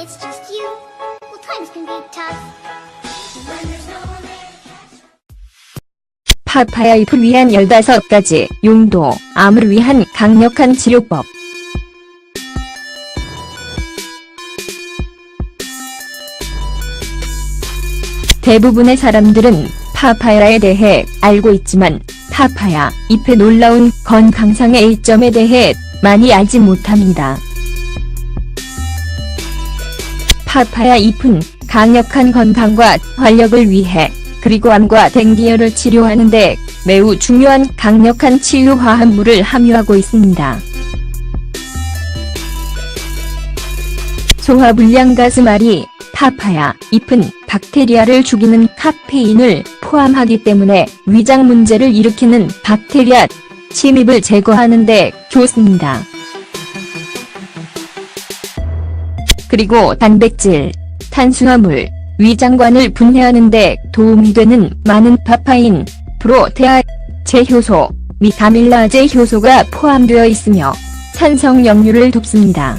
it's just you, well, times can be tough. When there's no one there. 파파야 잎을 위한 15가지 용도, 암을 위한 강력한 치료법. 대부분의 사람들은 파파야에 대해 알고 있지만 파파야 잎의 놀라운 건강상의 이점에 대해 많이 알지 못합니다. 파파야 잎은 강력한 건강과 활력을 위해 그리고 암과 댕기열을 치료하는 데 매우 중요한 강력한 치유 화합물을 함유하고 있습니다. 소화불량 가스말이 파파야 잎은 박테리아를 죽이는 카페인을 포함하기 때문에 위장 문제를 일으키는 박테리아 침입을 제거하는 데 좋습니다. 그리고 단백질, 탄수화물, 위장관을 분해하는 데 도움이 되는 많은 파파인, 프로테아, 제효소, 미타밀라제 효소가 포함되어 있으며 산성 역류를 돕습니다.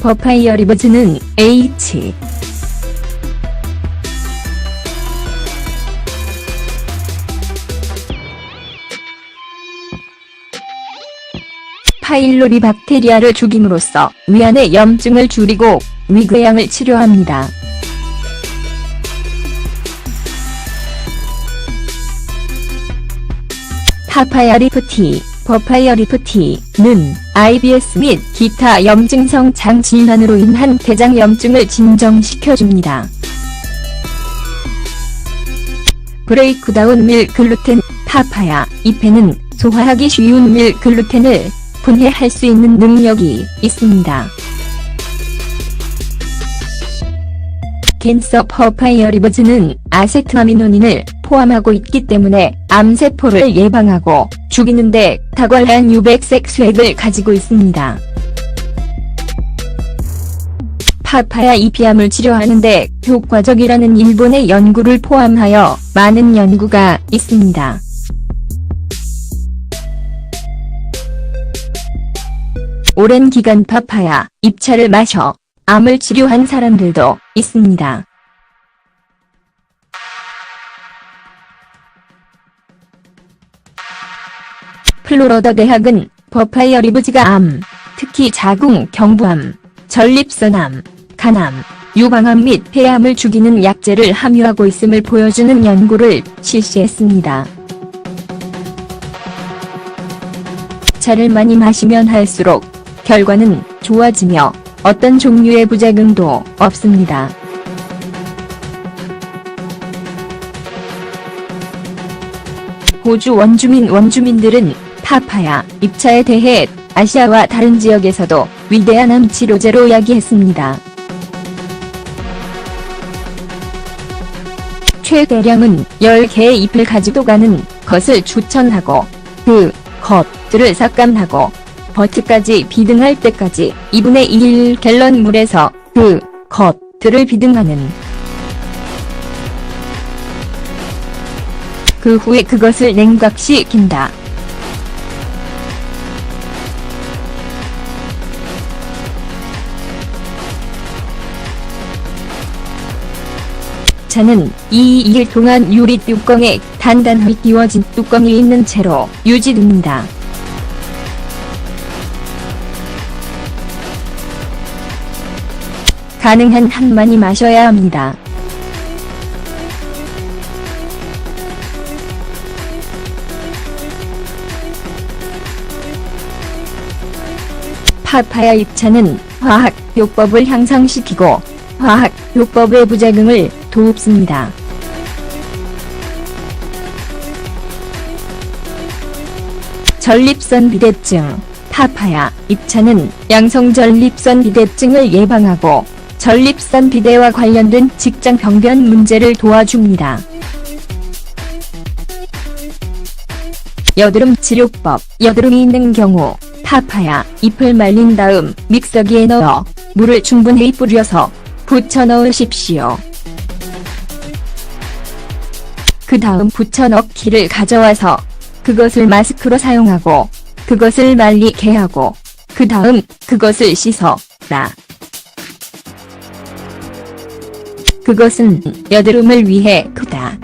버파이어 리버즈는 H 파일로리 박테리아를 죽임으로써 위안의 염증을 줄이고 위궤양을 치료합니다. 파파야 리프티, 버파이어 리프티는 IBS 및 기타 염증성 장 질환으로 인한 대장 염증을 진정시켜줍니다. 브레이크다운 밀 글루텐 파파야 잎에는 소화하기 쉬운 밀 글루텐을 분해할 수 있는 능력이 있습니다. 캔서 퍼파이어 리버즈는 아세트아미노닌을 포함하고 있기 때문에 암세포를 예방하고 죽이는데 탁월한 유백색 수액을 가지고 있습니다. 파파야 이피암을 치료하는데 효과적이라는 일본의 연구를 포함하여 많은 연구가 있습니다. 오랜 기간 파파야 잎차를 마셔 암을 치료한 사람들도 있습니다. 플로러다 대학은 버파이어 리브즈가 암, 특히 자궁, 경부암, 전립선암, 간암, 유방암 및 폐암을 죽이는 약재를 함유하고 있음을 보여주는 연구를 실시했습니다. 차를 많이 마시면 할수록 결과는 좋아지며 어떤 종류의 부작용도 없습니다. 호주 원주민 원주민들은 파파야 잎차에 대해 아시아와 다른 지역에서도 위대한 암 치료제로 야기했습니다. 최대량은 10개의 잎을 가지고 가는 것을 추천하고 그 겉들을 삭감하고 버트까지 비등할 때까지 2분의 1 갤런 물에서 그 겉들을 비등하는 그 후에 그것을 냉각시킨다. 차는 2일 동안 유리 뚜껑에 단단히 끼워진 뚜껑이 있는 채로 유지됩니다. 가능한 한 많이 마셔야 합니다. 파파야 잎차는 화학 요법을 향상시키고 화학 요법의 부작용을 돕습니다. 전립선 비대증 파파야 잎차는 양성 전립선 비대증을 예방하고 전립선 비대와 관련된 직장 병변 문제를 도와줍니다. 여드름 치료법 여드름이 있는 경우 파파야 잎을 말린 다음 믹서기에 넣어 물을 충분히 뿌려서 붙여 넣으십시오. 그 다음 붙여 넣기를 가져와서 그것을 마스크로 사용하고 그것을 말리게 하고 그 다음 그것을 씻어 라. 그것은 여드름을 위해 크다.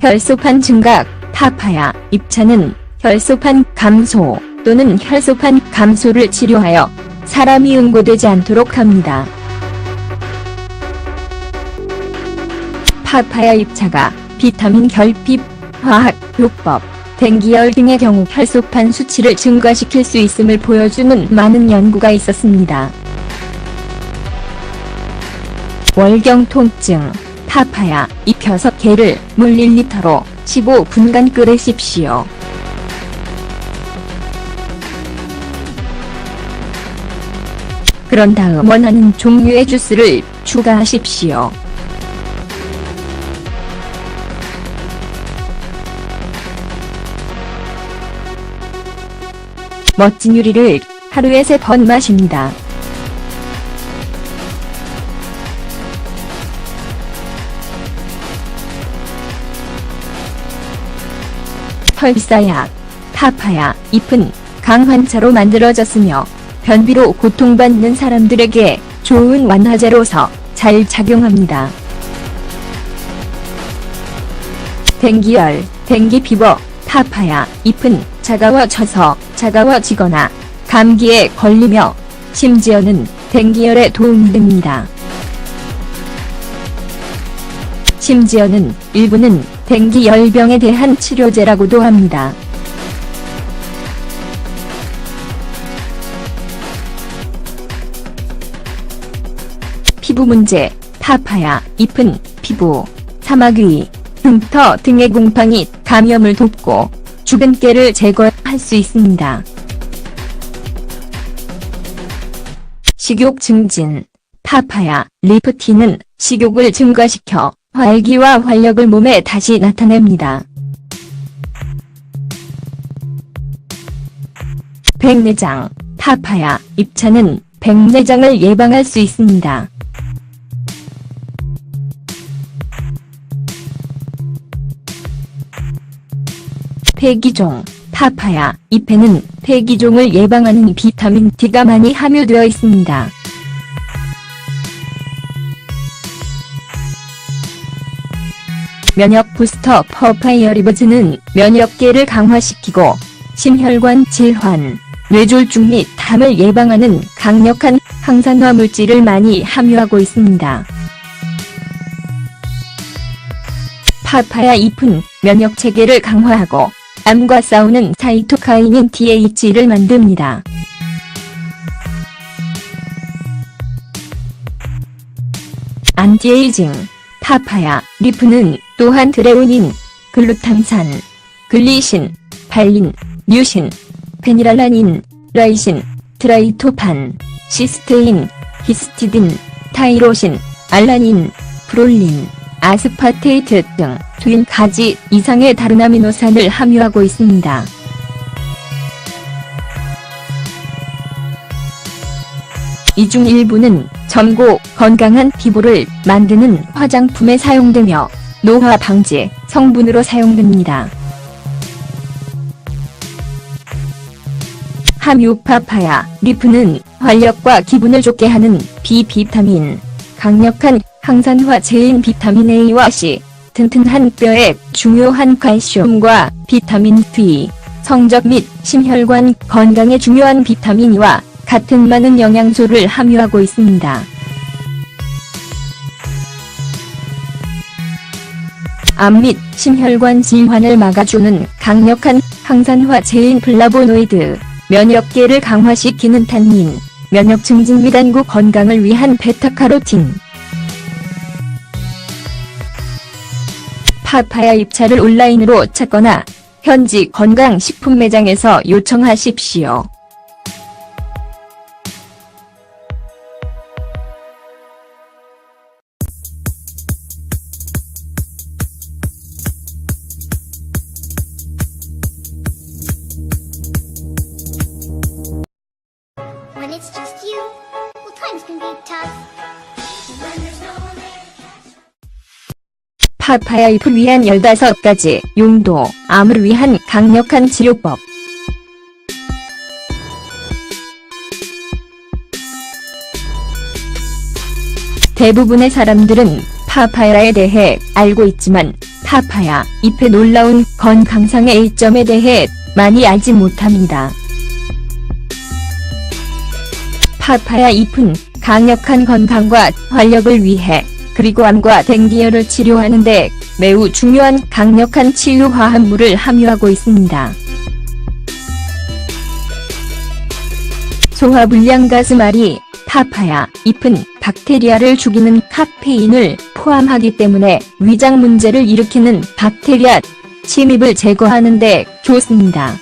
혈소판 증각, 타파야, 입차는 혈소판 감소 또는 혈소판 감소를 치료하여 사람이 응고되지 않도록 합니다. 파파야 입차가 비타민 결핍, 화학, 요법, 댕기열 등의 경우 혈소판 수치를 증가시킬 수 있음을 보여주는 많은 연구가 있었습니다. 월경 통증, 타파야, 입혀서 개를 물 1리터로 15분간 끓이십시오. 그런 다음 원하는 종류의 주스를 추가하십시오. 멋진 유리를 하루에 세 번 마십니다. 펄사약, 타파야, 잎은 강환차로 만들어졌으며 변비로 고통받는 사람들에게 좋은 완화제로서 잘 작용합니다. 댕기열, 댕기피버, 타파야, 잎은 차가워져서 차가워지거나 감기에 걸리며 심지어는 댕기열에 도움이 됩니다. 심지어는 일부는 댕기 열병에 대한 치료제라고도 합니다. 피부 문제, 파파야, 잎은 피부, 사마귀, 흉터 등의 곰팡이, 감염을 돕고 주근깨를 제거할 수 있습니다. 식욕 증진, 파파야, 리프티는 식욕을 증가시켜 활기와 활력을 몸에 다시 나타냅니다. 백내장, 파파야, 입차는 백내장을 예방할 수 있습니다. 폐기종, 파파야, 잎에는 폐기종을 예방하는 비타민 D가 많이 함유되어 있습니다. 면역 부스터 퍼파이어 리버즈는 면역계를 강화시키고 심혈관 질환, 뇌졸중 및 담을 예방하는 강력한 항산화 물질을 많이 함유하고 있습니다. 파파야 잎은 면역 체계를 강화하고 암과 싸우는 사이토카이닌 TH를 만듭니다. 안티에이징, 파파야, 리프는 또한 드레오닌, 글루탐산, 글리신, 발린, 뮤신, 페니랄라닌, 라이신, 트라이토판, 시스테인, 히스티딘, 타이로신, 알라닌, 프롤린, 아스파테이트 등 2가지 이상의 다른 아미노산을 함유하고 있습니다. 이 중 일부는 젊고 건강한 피부를 만드는 화장품에 사용되며 노화 방지 성분으로 사용됩니다. 함유 파파야 리프는 활력과 기분을 좋게 하는 비비타민, 강력한 항산화 제인 비타민 A와 C, 튼튼한 뼈에 중요한 칼슘과 비타민 D, 성적 및 심혈관 건강에 중요한 비타민과 같은 많은 영양소를 함유하고 있습니다. 암 및 심혈관 질환을 막아주는 강력한 항산화 제인 플라보노이드, 면역계를 강화시키는 탄닌, 면역 증진 및 안구 건강을 위한 베타카로틴. 파파야 입차를 온라인으로 찾거나 현지 건강식품 매장에서 요청하십시오. 파파야 잎을 위한 15가지 용도, 암을 위한 강력한 치료법. 대부분의 사람들은 파파야에 대해 알고 있지만 파파야 잎의 놀라운 건강상의 이점에 대해 많이 알지 못합니다. 파파야 잎은 강력한 건강과 활력을 위해 그리고 암과 댕기열을 치료하는데 매우 중요한 강력한 치유 화합물을 함유하고 있습니다. 소화불량 가스말이 파파야 잎은 박테리아를 죽이는 카페인을 포함하기 때문에 위장 문제를 일으키는 박테리아 침입을 제거하는 데 좋습니다.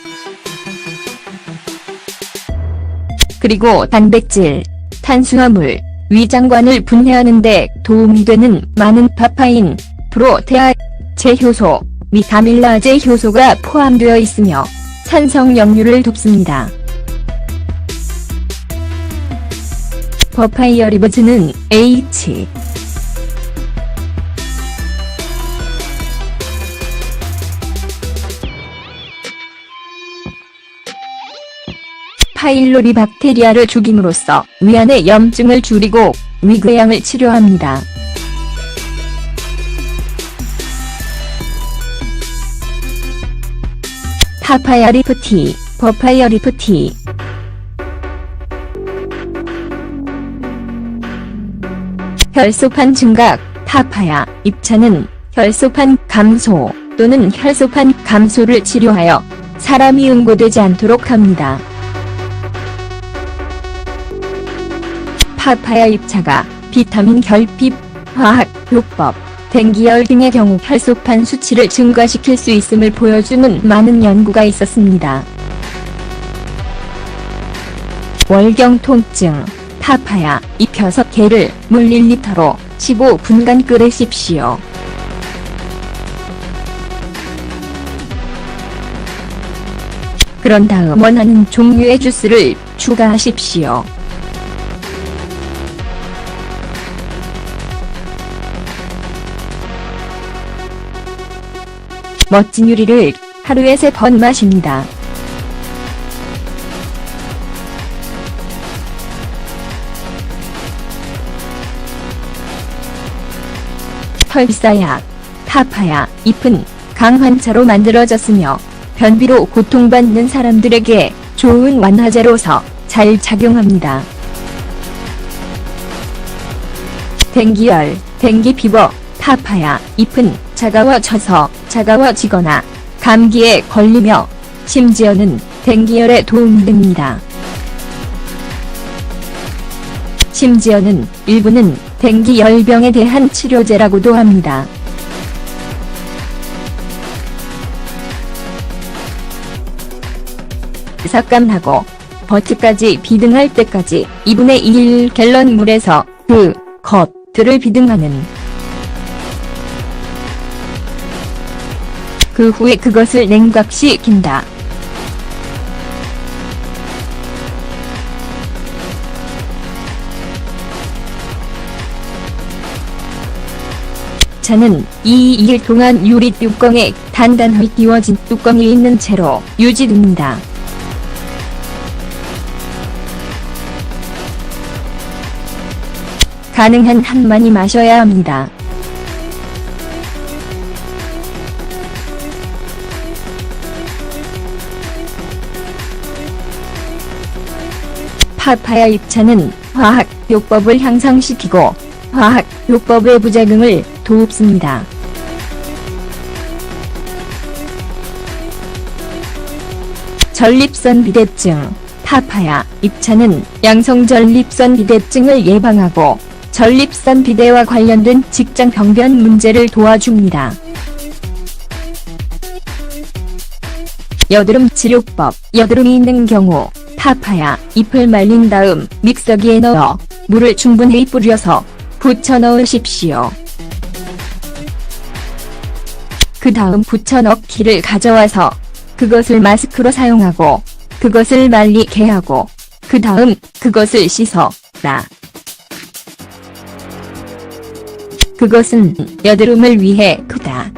그리고 단백질, 탄수화물, 위장관을 분해하는데 도움이 되는 많은 파파인, 프로테아, 제효소, 미타밀라제 효소가 포함되어 있으며 산성 역류를 돕습니다. 버파이어 리버즈는 H 파일로리 박테리아를 죽임으로써 위안의 염증을 줄이고 위궤양을 치료합니다. 파파야 리프티, 버파이어 리프티 혈소판 증각, 타파야, 입차는 혈소판 감소 또는 혈소판 감소를 치료하여 사람이 응고되지 않도록 합니다. 파파야 입차가 비타민 결핍, 화학, 요법, 댕기열 등의 경우 혈소판 수치를 증가시킬 수 있음을 보여주는 많은 연구가 있었습니다. 월경 통증, 파파야, 잎 6개를 물 1리터로 15분간 끓이십시오. 그런 다음 원하는 종류의 주스를 추가하십시오. 멋진 유리를 하루에 세 번 마십니다. 혈사약, 타파야, 잎은 강환차로 만들어졌으며 변비로 고통받는 사람들에게 좋은 완화제로서 잘 작용합니다. 댕기열, 댕기피버, 타파야, 잎은 차가워져서 차가워지거나 감기에 걸리며 심지어는 댕기열에 도움이 됩니다. 심지어는 일부는 댕기 열병에 대한 치료제라고도 합니다. 삭감하고 버트까지 비등할 때까지 2분의 1 갤런 물에서 그 겉들을 비등하는 그 후에 그것을 냉각시킨다. 차는 이 2일 동안 유리 뚜껑에 단단하게 끼워진 뚜껑이 있는 채로 유지됩니다. 가능한 한 많이 마셔야 합니다. 파파야 입차는 화학 요법을 향상시키고 화학 요법의 부작용을 돕습니다. 전립선 비대증 파파야 입차는 양성 전립선 비대증을 예방하고 전립선 비대와 관련된 직장 병변 문제를 도와줍니다. 여드름 치료법 여드름이 있는 경우 파파야 잎을 말린 다음 믹서기에 넣어 물을 충분히 뿌려서 붙여 넣으십시오. 그 다음 붙여 넣기를 가져와서 그것을 마스크로 사용하고 그것을 말리게 하고 그 다음 그것을 씻어 라. 그것은 여드름을 위해 크다.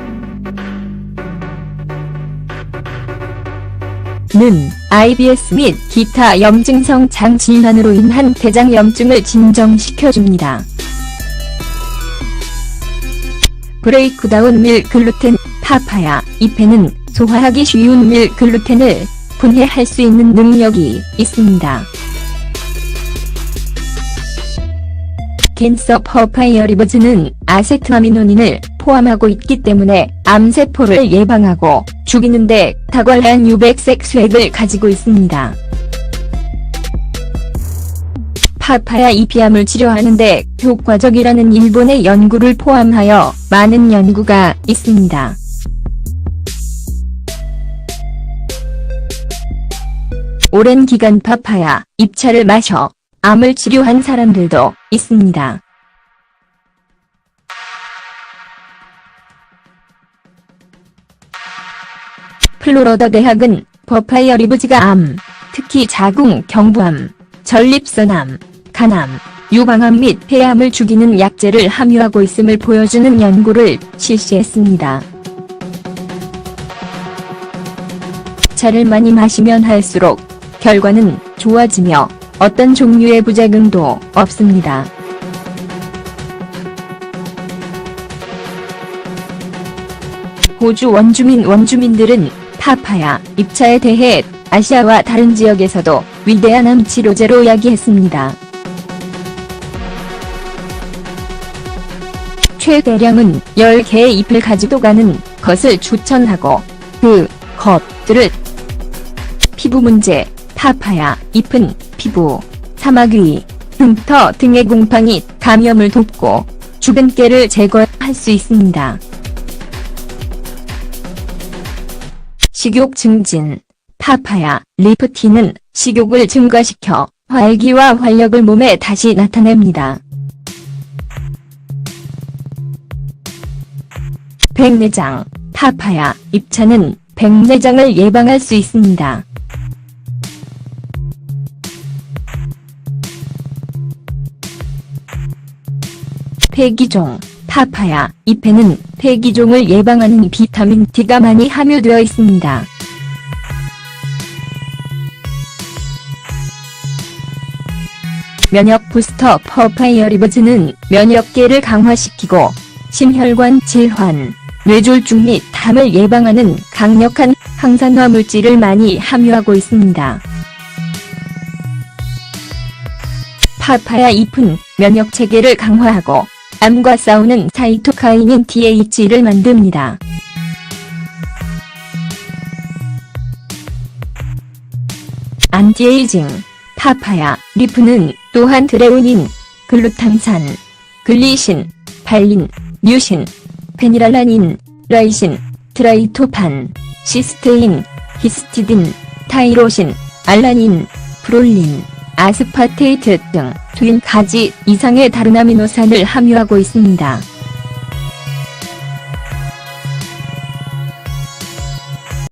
는 IBS 및 기타 염증성 장 질환으로 인한 대장 염증을 진정시켜줍니다. 브레이크다운 밀 글루텐 파파야 잎에는 소화하기 쉬운 밀 글루텐을 분해할 수 있는 능력이 있습니다. 캔서 퍼파이어 리버즈는 아세트아미노닌을 포함하고 있기 때문에 암세포를 예방하고 죽이는데 탁월한 유백색 수액을 가지고 있습니다. 파파야 이피암을 치료하는데 효과적이라는 일본의 연구를 포함하여 많은 연구가 있습니다. 오랜 기간 파파야 잎차를 마셔 암을 치료한 사람들도 있습니다. 플로러다 대학은 버파이어 리브즈가 암, 특히 자궁, 경부암, 전립선암, 간암, 유방암 및 폐암을 죽이는 약제를 함유하고 있음을 보여주는 연구를 실시했습니다. 차를 많이 마시면 할수록 결과는 좋아지며 어떤 종류의 부작용도 없습니다. 호주 원주민 원주민들은 파파야 입차에 대해 아시아와 다른 지역에서도 위대한 암 치료제로 야기했습니다. 최대량은 10개의 잎을 가지고 가는 것을 추천하고 그 것들을 피부 문제, 파파야, 잎은 피부, 사마귀, 흉터 등의 곰팡이, 감염을 돕고 주변깨를 제거할 수 있습니다. 식욕 증진, 파파야, 리프티는 식욕을 증가시켜 활기와 활력을 몸에 다시 나타냅니다. 백내장, 파파야, 잎차는 백내장을 예방할 수 있습니다. 폐기종, 파파야, 잎에는 폐기종을 예방하는 비타민 D가 많이 함유되어 있습니다. 면역 부스터 퍼파이어 리버즈는 면역계를 강화시키고 심혈관 질환, 뇌졸중 및 담을 예방하는 강력한 항산화 물질을 많이 함유하고 있습니다. 파파야 잎은 면역 체계를 강화하고 암과 싸우는 사이토카이닌 TH를 만듭니다. 안티에이징, 파파야, 리프는 또한 드레오닌, 글루탐산, 글리신, 발린, 뮤신, 페니랄라닌, 라이신, 트라이토판, 시스테인, 히스티딘, 타이로신, 알라닌, 프롤린, 아스파테이트 등 2가지 이상의 다른 아미노산을 함유하고 있습니다.